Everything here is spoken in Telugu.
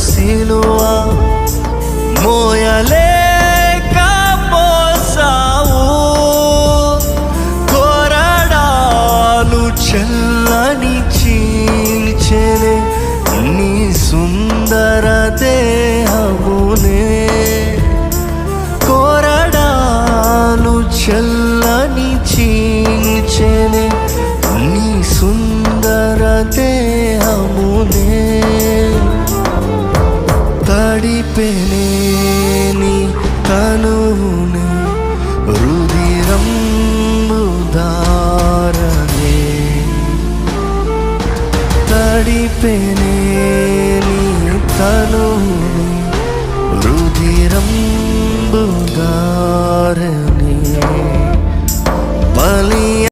సిలువ మోయలేక మోసావు. కొరడాలు చెల్లని చీల్చెనే నీ సుందర దేహమునే. కొరడాలు చెల్లని చీ తడిపెనే నీ తనువునే రుదిరం దారనే తడిపెనే నీ రుదిరం దారనే